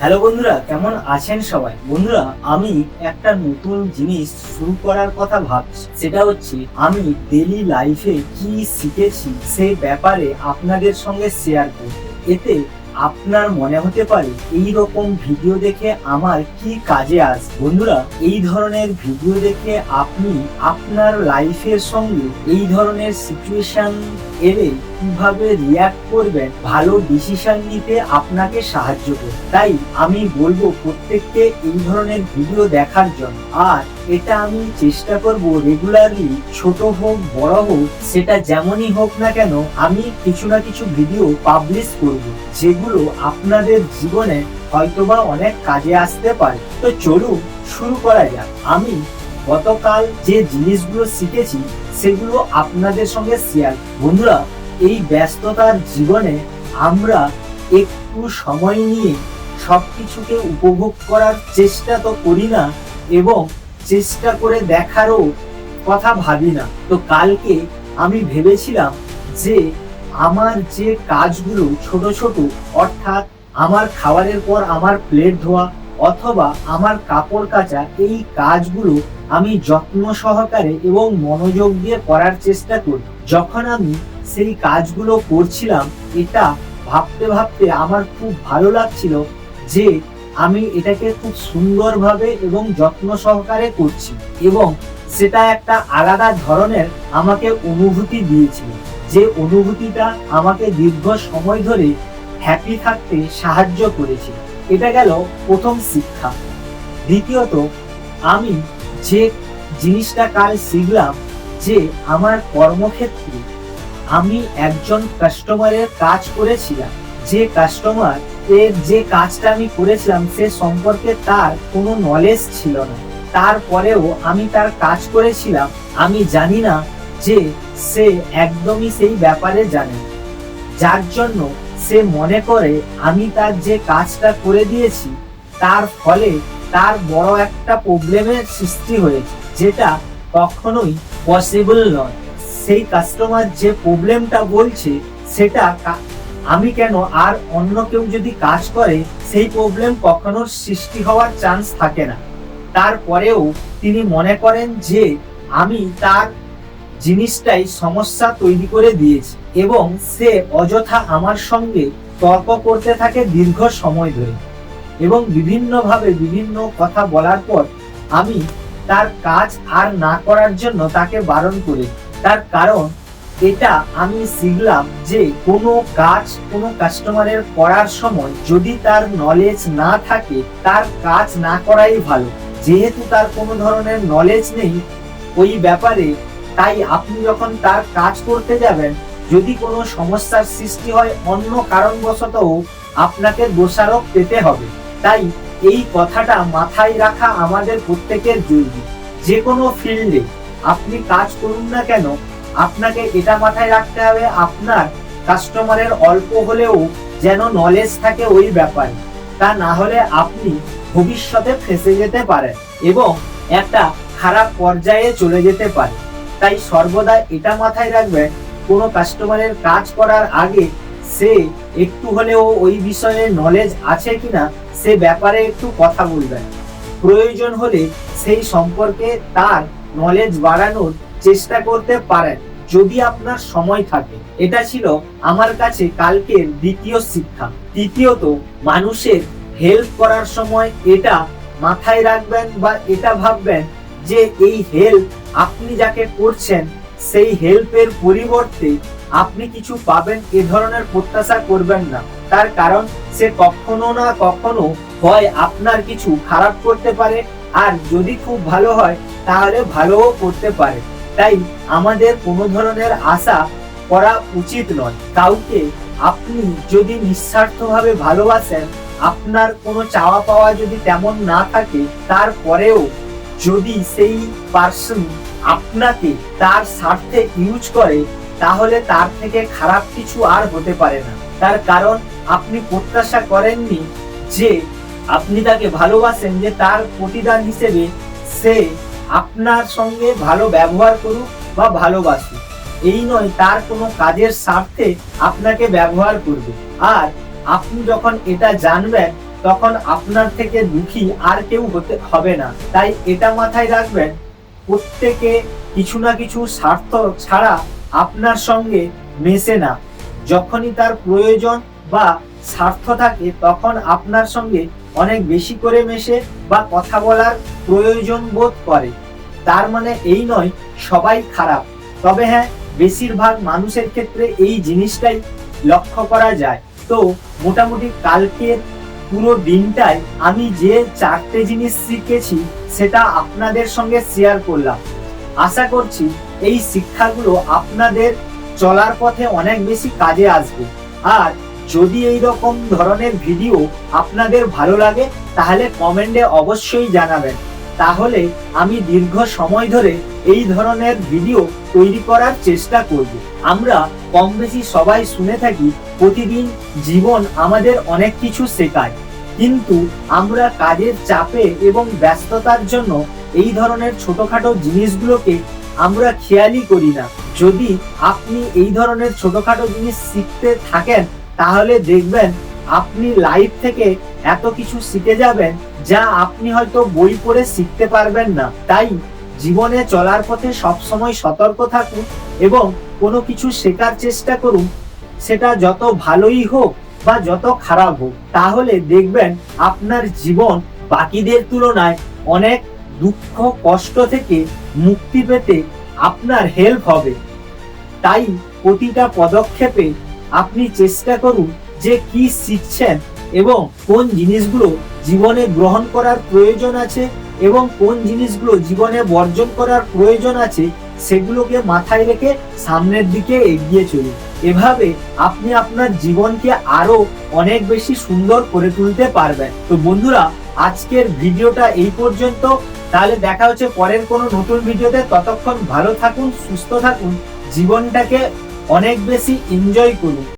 Hello বন্ধুরা, কেমন আছেন সবাই? বন্ধুরা, আমি একটা নতুন জিনিস শুরু করার কথা ভাবছি। সেটা হচ্ছে, আমি ডেলি লাইফে কি শিখেছি, সেই ব্যাপারে আপনাদের সঙ্গে শেয়ার করব। এতে আপনার মনে হতে পারে এই রকম ভিডিও দেখে আমার কি কাজে আসবে বন্ধুরা, এই ধরনের ভিডিও দেখে আপনি আপনার লাইফের সঙ্গে এই ধরনের সিচুয়েশন এলে কীভাবে রিয়াক্ট করবেন? ভালো ডিসিশন নিতে আপনাকে সাহায্য করবে। তাই আমি বলব প্রত্যেককে এই ধরনের ভিডিও দেখার জন্য। আর এটা আমি চেষ্টা করব রেগুলারলি ছোট হোক, বড় হোক, সেটা যেমনই হোক না কেন, আমি কিছু না কিছু ভিডিও পাবলিশ করব, যেগুলো আপনাদের জীবনে হয়তোবা অনেক কাজে আসতে পারে। তো চলুন, শুরু করা যাক। আমি গতকাল যে জিনিসগুলো শিখেছি, সেগুলো আপনাদের সঙ্গে শেয়ার বন্ধুরা, এই ব্যস্ততার জীবনে আমরা একটু সময় নিয়ে সবকিছুকে উপভোগ করার চেষ্টা তো করি না, এবং চেষ্টা করে দেখারও কথা ভাবি না। তো কালকে আমি ভেবেছিলাম যে আমার যে কাজগুলো ছোট ছোট, অর্থাৎ আমার খাবারের পর আমার প্লেট ধোয়া অথবা আমার কাপড় কাচা, এই কাজগুলো আমি যত্ন সহকারে এবং মনোযোগ দিয়ে করার চেষ্টা করি। যখন আমি সেই কাজগুলো করছিলাম, এটা ভাবতে ভাবতে আমার খুব ভালো লাগছিল যে আমি এটাকে খুব সুন্দরভাবে এবং যত্ন সহকারে করছি এবং সেটা একটা আলাদা ধরনের আমাকে অনুভূতি দিয়েছিল। যে অনুভূতিটা আমাকে দীর্ঘ সময় ধরে হ্যাপি থাকতে সাহায্য করেছে। এটা গেল প্রথম শিক্ষা। দ্বিতীয়ত, আমি যে জিনিসটা কাল শিখলাম যে আমার কর্মক্ষেত্রে আমি একজন কাস্টমারের কাজ করেছিলাম। যে কাস্টমার এর যে কাজটা আমি করেছিলাম, সে সম্পর্কে তার কোনো নলেজ ছিল না। তারপরেও আমি তার কাজ করেছিলাম, আমি জানি না যে সে একদমই সেই ব্যাপারে জানে। যার জন্য সে মনে করে, আমি তার যে কাজটা করে দিয়েছি, তার ফলে তার বড় একটা প্রবলেমের সৃষ্টি হয়েছে, যেটা কখনোই পসিবল নয়। সেই কাস্টমার যে প্রবলেমটা বলছে, সেটা আমি কেন আর অন্য কেউ যদি কাজ করে, সেই প্রবলেম কখনো সৃষ্টি হওয়ার চান্স থাকে না। তারপরেও তিনি মনে করেন যে, আমি তার জিনিসটাই সমস্যা তৈরি করে দিয়েছি এবং সে অযথা আমার সঙ্গে তর্ক করতে থাকে দীর্ঘ সময় ধরে এবং বিভিন্নভাবে বিভিন্ন কথা বলার পর আমি তার কাজ আর না করার জন্য তাকে বারণ করি। তার কারণ এটা আমি শিখলাম যে কোনো কাজ কোনো কাস্টমারের করার সময় যদি তার নলেজ না থাকে, তার কাজ না করাই ভালো। যেহেতু তার কোনো ধরনের নলেজ নেই ওই ব্যাপারে, তাই আপনি যখন তার কাজ করতে যাবেন, যদি কোনো সমস্যার সৃষ্টি হয় অন্য কারণবশত আপনাকে দোষারোপ পেতে হবে। তাই এই কথাটা মাথায় রাখা আমাদের প্রত্যেকের জরুরি। যে কোনো ফিল্ডে আপনি কাজ করুন না কেন আপনাকে এটা মাথায় রাখতে হবে, আপনার কাস্টমারের অল্প হলেও যেন নলেজ থাকে ওই ব্যাপারে। তা না হলে আপনি ভবিষ্যতে ফেসে যেতে পারেন এবং একটা খারাপ পর্যায়ে চলে যেতে পারে তাই সর্বদা এটা মাথায় রাখবেন কোনো কাস্টমারের কাজ করার আগে সে একটু হলেও ওই বিষয়ে নলেজ আছে কিনা, সে ব্যাপারে একটু কথা বলবেন। প্রয়োজন হলে সেই সম্পর্কে তার নলেজ বাড়ানোর চেষ্টা করতে পারেন। যদি আপনার সময় থাকে, এটা ছিল আমার কাছে কালকের দ্বিতীয় শিক্ষা। তৃতীয়ত, মানুষের হেল্প করার সময় এটা মাথায় রাখবেন বা এটা ভাববেন যে এই হেল্প আপনি যাকে করছেন, সেই হেল্পের পরিবর্তে আপনি কিছু পাবেন, এ ধরনের প্রত্যাশা করবেন না। তার কারণ, সে কখনো না কখনো হয় আপনার কিছু খারাপ করতে পারে, আর যদি খুব ভালো হয়, তাহলে ভালোও করতে পারে। তাই আমাদের কোনো ধরনের আশা করা উচিত নয়। কাউকে আপনি যদি নিঃস্বার্থভাবে ভালোবাসেন, আপনার কোনো চাওয়া পাওয়া যদি তেমন না থাকে, তারপরেও যদি সেই পার্সন আপনাকে তার স্বার্থে ইউজ করে, তাহলে তার থেকে খারাপ কিছু আর হতে পারে না। তার কারণ আপনি প্রত্যাশা করেননি যে আপনি তাকে ভালোবাসেন, যে তার প্রতিদান হিসেবে সে আপনার সঙ্গে ভালো ব্যবহার করুক বা ভালোবাসুক। এই নয়, তার কোনো কাজের স্বার্থে আপনাকে ব্যবহার করবে। আর আপনি যখন এটা জানবেন, তখন আপনার থেকে দুঃখী আর কেউ হতে, হবে না। তাই এটা মাথায় রাখবেন, প্রত্যেকে কিছু না কিছু স্বার্থ ছাড়া আপনার সঙ্গে মেশে না। যখনই তার প্রয়োজন বা স্বার্থ থাকে, তখন আপনার সঙ্গে অনেক বেশি করে মেশে বা কথা বলার প্রয়োজন বোধ করে। তার মানে এই নয়, সবাই খারাপ। তবে হ্যাঁ বেশিরভাগ মানুষের ক্ষেত্রে এই জিনিসটাই লক্ষ্য করা যায়। তো মোটামুটি কালকের পুরো দিনটাই আমি যে চারটে জিনিস শিখেছি, সেটা আপনাদের সঙ্গে শেয়ার করলাম। আশা করছি এই শিক্ষাগুলো আপনাদের চলার পথে অনেক বেশি কাজে আসবে। আর যদি এই রকম ধরনের ভিডিও আপনাদের ভালো লাগে, তাহলে কমেন্টে অবশ্যই জানাবেন। তাহলে আমি দীর্ঘ সময় ধরে এই ধরনের ভিডিও তৈরি করার চেষ্টা করব। আমরা কম বেশি সবাই শুনে থাকি, প্রতিদিন জীবন আমাদের অনেক কিছু শেখায়। কিন্তু আমরা কাজের চাপে এবং ব্যস্ততার জন্য এই ধরনের ছোটখাটো জিনিসগুলোকে আমরা খেয়ালই করি না। যদি আপনি এই ধরনের ছোটখাটো জিনিস শিখতে থাকেন তাহলে দেখবেন আপনি লাইফ থেকে এত কিছু শিখে যাবেন যা আপনি হয়তো বই পড়ে শিখতে পারবেন না। তাই জীবনে চলার পথে সবসময় সতর্ক থাকুন এবং কোনো কিছু শেখার চেষ্টা করুন। সেটা যত ভালোই হোক বা যত খারাপ হোক, তাহলে দেখবেন আপনার জীবন বাকিদের তুলনায় অনেক দুঃখ, কষ্ট থেকে মুক্তি পেতে আপনার হেল্প হবে। তাই প্রতিটা পদক্ষেপে আপনি চেষ্টা করুন যে কি শিখছেন এবং কোন জিনিসগুলো জীবনে গ্রহণ করার প্রয়োজন আছে এবং কোন জিনিসগুলো জীবনে বর্জন করার প্রয়োজন আছে সেগুলোকে মাথায় রেখে সামনের দিকে এগিয়ে চলুন। এভাবে আপনি আপনার জীবনকে আরও অনেক বেশি সুন্দর করে তুলতে পারবেন। তো বন্ধুরা, আজকের ভিডিওটা এই পর্যন্ত। তাহলে দেখা হচ্ছে পরের কোনো নতুন ভিডিওতে। ততক্ষণ ভালো থাকুন, সুস্থ থাকুন, জীবনটাকে অনেক বেশি এনজয় করুন।